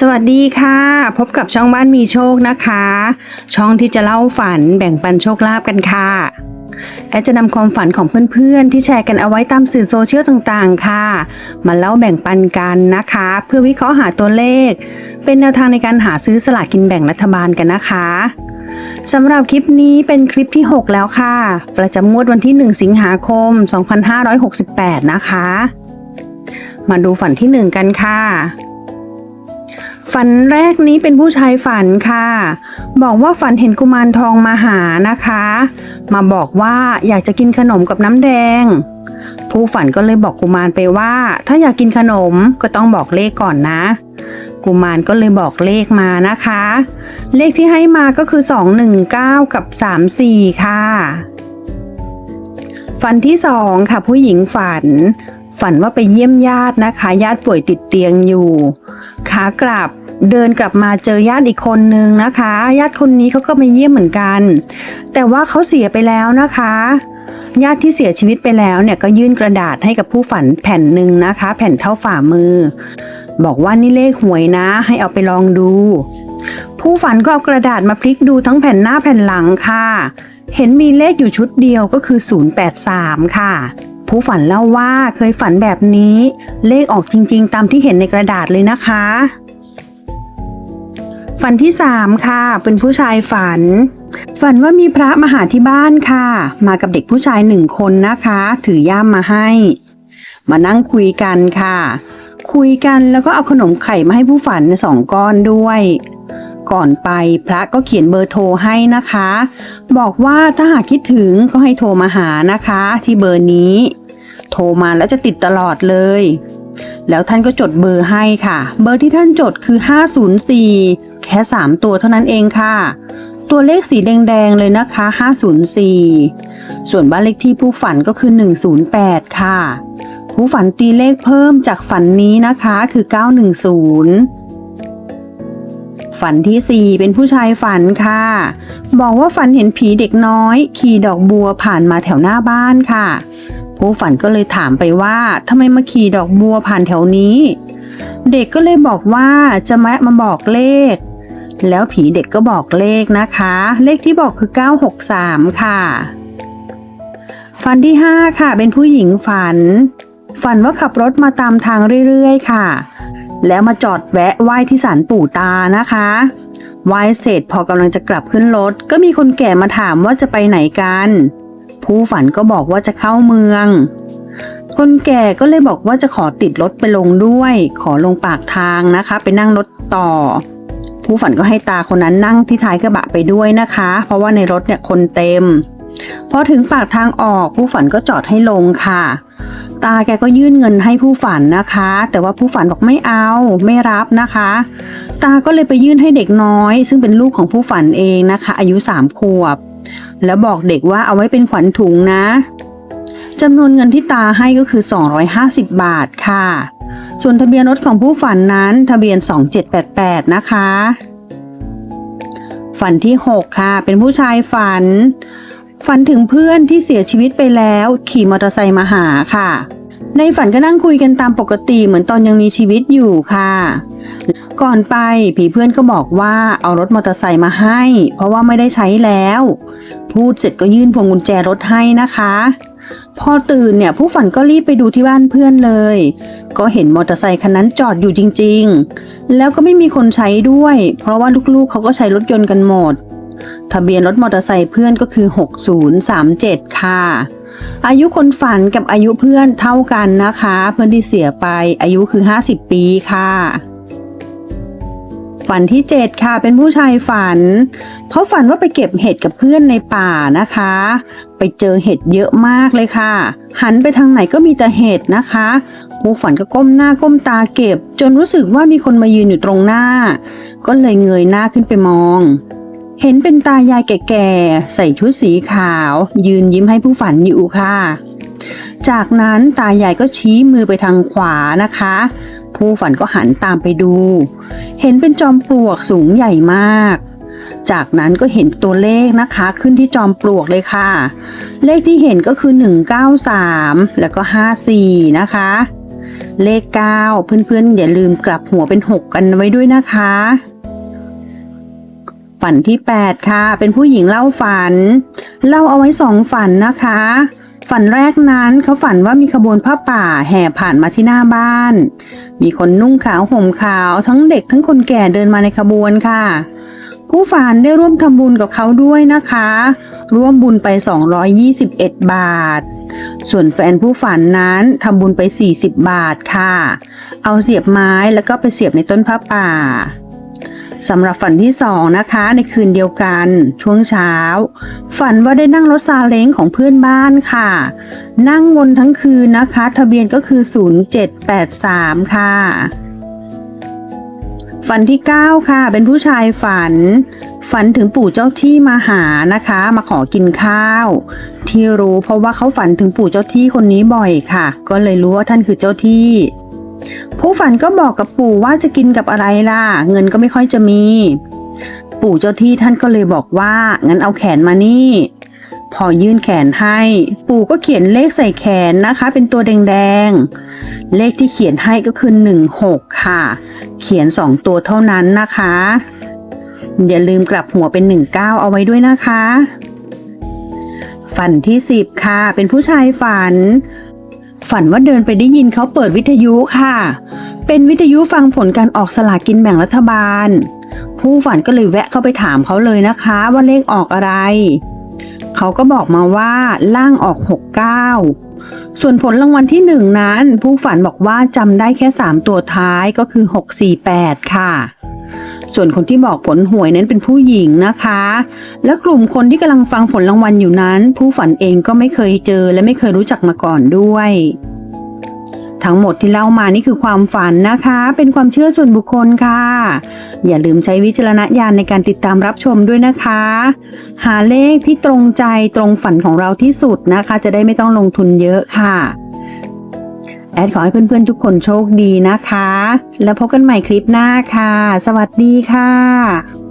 สวัสดีค่ะ พบกับช่องบ้านมีโชคนะคะ ช่องที่จะเล่าฝันแบ่งปันโชคลาภกันค่ะ แอดจะนำความฝันของเพื่อนๆ ที่แชร์กันเอาไว้ตามสื่อโซเชียลต่างๆ ค่ะ มาเล่าแบ่งปันกันนะคะ เพื่อวิเคราะห์หาตัวเลข เป็นแนวทางในการหาซื้อสลากกินแบ่งรัฐบาลกันนะคะสำหรับคลิปนี้เป็นคลิปที่ 6 แล้วค่ะ ประจำงวดวันที่ 1 สิงหาคม 2568 นะคะ มาดูฝันที่ 1 กันค่ะ ฝันแรกนี้เป็นผู้ชายฝันค่ะ บอกว่าฝันเห็นกุมารทองมาหานะคะ มาบอกว่าอยากจะกินขนมกับน้ำแดง ผู้ฝันก็เลยบอกกุมารไปว่า ถ้าอยากกินขนมก็ต้องบอกเลขก่อนนะ กุมารก็เลยบอกเลขมานะคะ เลขที่ให้มาก็คือ 219 กับ 34 ค่ะ ฝันที่สองค่ะผู้หญิงฝัน ฝันว่าไปเยี่ยมญาตินะคะ ญาติป่วยติดเตียงอยู่ขากลับเดินกลับมาเจอญาติอีกคนนึงนะคะ ญาติคนนี้เขาก็มาเยี่ยมเหมือนกัน แต่ว่าเขาเสียไปแล้วนะคะ ญาติที่เสียชีวิตไปแล้วเนี่ยก็ยื่นกระดาษให้กับผู้ฝันแผ่นหนึ่งนะคะ แผ่นเท่าฝ่ามือ บอกว่านี่เลขหวยนะ ให้เอาไปลองดู ผู้ฝันก็เอากระดาษมาพลิกดูทั้งแผ่นหน้าแผ่นหลังค่ะ เห็นมีเลขอยู่ชุดเดียวก็คือ 083 ค่ะ ผู้ฝันเล่าว่าเคยฝันแบบนี้ เลขออกจริง ๆ ตามที่เห็นในกระดาษเลยนะคะ ฝันที่ 3 ค่ะ เป็นผู้ชายฝัน ฝันว่ามีพระมาหาที่บ้านค่ะ มากับเด็กผู้ชายหนึ่งคนนะคะ ถือย่ามมาให้ มานั่งคุยกันค่ะ คุยกันแล้วก็เอาขนมไข่มาให้ผู้ฝันสองก้อนด้วย ก่อนไปพระก็เขียนเบอร์โทรให้นะคะ บอกว่าถ้าหากคิดถึงก็ให้โทรมาหานะคะ ที่เบอร์นี้ โทรมาแล้วจะติดตลอดเลย แล้วท่านก็จดเบอร์ให้ค่ะ เบอร์ที่ท่านจดคือ 504 แค่ 3 ตัวเท่านั้นเองค่ะ ตัวเลขสีแดงๆเลยนะคะ 504 ส่วนบ้านเลขที่ผู้ฝันก็คือ 108 ค่ะ ผู้ฝันตีเลขเพิ่มจากฝันนี้นะคะคือ 910 ฝันที่ 4 เป็นผู้ชายฝันค่ะ บอกว่าฝันเห็นผีเด็กน้อย ขี่ดอกบัวผ่านมาแถวหน้าบ้านค่ะ ผู้ฝันก็เลยถามไปว่าทำไมมาขี่ดอกบัวผ่านแถวนี้ เด็กก็เลยบอกว่าจะมามาบอกเลข แล้วผีเด็กก็บอกเลขนะคะ เลขที่บอกคือ 963 ค่ะ ฝันที่ 5 ค่ะ เป็นผู้หญิงฝัน ฝันว่าขับรถมาตามทางเรื่อยๆ ค่ะ แล้วมาจอดแวะไหว้ที่ศาลปู่ตานะคะ ไหว้เสร็จพอกำลังจะกลับขึ้นรถ ก็มีคนแก่มาถามว่าจะไปไหนกัน ผู้ฝันก็บอกว่าจะเข้าเมือง คนแก่ก็เลยบอกว่าจะขอติดรถไปลงด้วย ขอลงปากทางนะคะ ไปนั่งรถต่อ ผู้ฝันก็ให้ตาคนนั้นนั่งที่ท้ายกระบะไปด้วยนะคะ เพราะว่าในรถเนี่ยคนเต็ม พอถึงปากทางออกผู้ฝันก็จอดให้ลงค่ะ ตาแกก็ยื่นเงินให้ผู้ฝันนะคะ แต่ว่าผู้ฝันบอกไม่เอาไม่รับนะคะ ตาก็เลยไปยื่นให้เด็กน้อย ซึ่งเป็นลูกของผู้ฝันเองนะคะ อายุสามขวบ แล้วบอกเด็กว่าเอาไว้เป็นขวัญถุงนะจำนวนเงินที่ตาให้ก็คือ 250 บาทค่ะ ส่วนทะเบียนรถของผู้ฝันนั้นทะเบียน 2788 นะคะ ฝันที่ 6 ค่ะ เป็นผู้ชายฝัน ฝันถึงเพื่อนที่เสียชีวิตไปแล้ว ขี่มอเตอร์ไซค์มาหาค่ะ ในฝันก็นั่งคุยกันตามปกติเหมือนตอนยังมีชีวิตอยู่ค่ะ ก่อนไปผีเพื่อนก็บอกว่าเอารถมอเตอร์ไซค์มาให้ เพราะว่าไม่ได้ใช้แล้ว พูดเสร็จก็ยื่นพวงกุญแจรถให้นะคะพอตื่นเนี่ยผู้ฝันก็รีบไปดูที่บ้านเพื่อนเลย ก็เห็นมอเตอร์ไซค์คันนั้นจอดอยู่จริง ๆ แล้วก็ไม่มีคนใช้ด้วย เพราะว่าลูกๆเขาก็ใช้รถยนต์กันหมด ทะเบียนรถมอเตอร์ไซค์เพื่อนก็คือ 6037 ค่ะ อายุคนฝันกับอายุเพื่อนเท่ากันนะคะ เพื่อนที่เสียไปอายุคือ 50 ปีค่ะฝันที่ 7 ค่ะ เป็นผู้ชายฝัน เขาฝันว่าไปเก็บเห็ดกับเพื่อนในป่านะคะ ไปเจอเห็ดเยอะมากเลยค่ะ หันไปทางไหนก็มีแต่เห็ดนะคะผู้ฝันก็ก้มหน้าก้มตาเก็บ จนรู้สึกว่ามีคนมายืนอยู่ตรงหน้า ก็เลยเงยหน้าขึ้นไปมอง เห็นเป็นตายายแก่ๆ ใส่ชุดสีขาว ยืนยิ้มให้ผู้ฝันอยู่ค่ะ จากนั้นตายายก็ชี้มือไปทางขวานะคะ ผู้ฝันก็หันตามไปดู เห็นเป็นจอมปลวกสูงใหญ่มาก จากนั้นก็เห็นตัวเลขนะคะขึ้นที่จอมปลวกเลยค่ะ เลขที่เห็นก็คือ 193 แล้วก็ 54 นะคะ เลข 9 เพื่อนๆ อย่าลืมกลับหัวเป็น 6 กันไว้ด้วยนะคะ ฝันที่ 8 ค่ะ เป็นผู้หญิงเล่าฝัน เล่าเอาไว้สองฝันนะคะ ฝันแรกนั้นเขาฝันว่ามีขบวนผ้าป่าแห่ผ่านมาที่หน้าบ้าน มีคนนุ่งขาวห่มขาวทั้งเด็กทั้งคนแก่เดินมาในขบวนค่ะ ผู้ฝันได้ร่วมทำบุญกับเขาด้วยนะคะ ร่วมบุญไป 221 บาทส่วนแฟนผู้ฝันนั้นทำบุญไป 40 บาทค่ะ เอาเสียบไม้แล้วก็ไปเสียบในต้นผ้าป่า สำหรับฝันที่สองนะคะในคืนเดียวกัน ช่วงเช้า ฝันว่าได้นั่งรถซาเล้งของเพื่อนบ้านค่ะ นั่งวนทั้งคืนนะคะ ทะเบียนก็คือ 0783 ค่ะ ฝันที่ 9 ค่ะ เป็นผู้ชายฝัน ฝันถึงปู่เจ้าที่มาหานะคะ มาขอกินข้าว ที่รู้เพราะว่าเขาฝันถึงปู่เจ้าที่คนนี้บ่อยค่ะ ก็เลยรู้ว่าท่านคือเจ้าที่ ผู้ฝันก็บอกกับปู่ว่าจะกินกับอะไรล่ะ เงินก็ไม่ค่อยจะมี ปู่เจ้าที่ท่านก็เลยบอกว่า งั้นเอาแขนมานี่ พอยื่นแขนให้ ปู่ก็เขียนเลขใส่แขนนะคะ เป็นตัวแดงๆ เลขที่เขียนให้ก็คือ 16 ค่ะ เขียน 2 ตัวเท่านั้นนะคะ อย่าลืมกลับหัวเป็น 19 เอาไว้ด้วยนะคะฝันที่ 10 ค่ะ เป็นผู้ชายฝัน ฝันว่าเดินไปได้ยินเขาเปิดวิทยุค่ะ เป็นวิทยุฟังผลการออกสลากินแบ่งรัฐบาล ผู้ฝันก็เลยแวะเข้าไปถามเขาเลยนะคะว่าเลขออกอะไร เขาก็บอกมาว่าล่างออก 69 ส่วนผลรางวัลที่หนึ่งนั้น ผู้ฝันบอกว่าจำได้แค่ 3 ตัวท้ายก็คือ 648 ค่ะ ส่วนคนที่บอกผลหวยนั้นเป็นผู้หญิงนะคะ และกลุ่มคนที่กำลังฟังผลรางวัลอยู่นั้น ผู้ฝันเองก็ไม่เคยเจอและไม่เคยรู้จักมาก่อนด้วย ทั้งหมดที่เล่ามานี่คือความฝันนะคะ เป็นความเชื่อส่วนบุคคลค่ะ อย่าลืมใช้วิจารณญาณในการติดตามรับชมด้วยนะคะ หาเลขที่ตรงใจตรงฝันของเราที่สุดนะคะ จะได้ไม่ต้องลงทุนเยอะค่ะ แอดขอให้เพื่อนๆทุกคนโชคดีนะคะ แล้วพบกันใหม่คลิปหน้าค่ะ สวัสดีค่ะ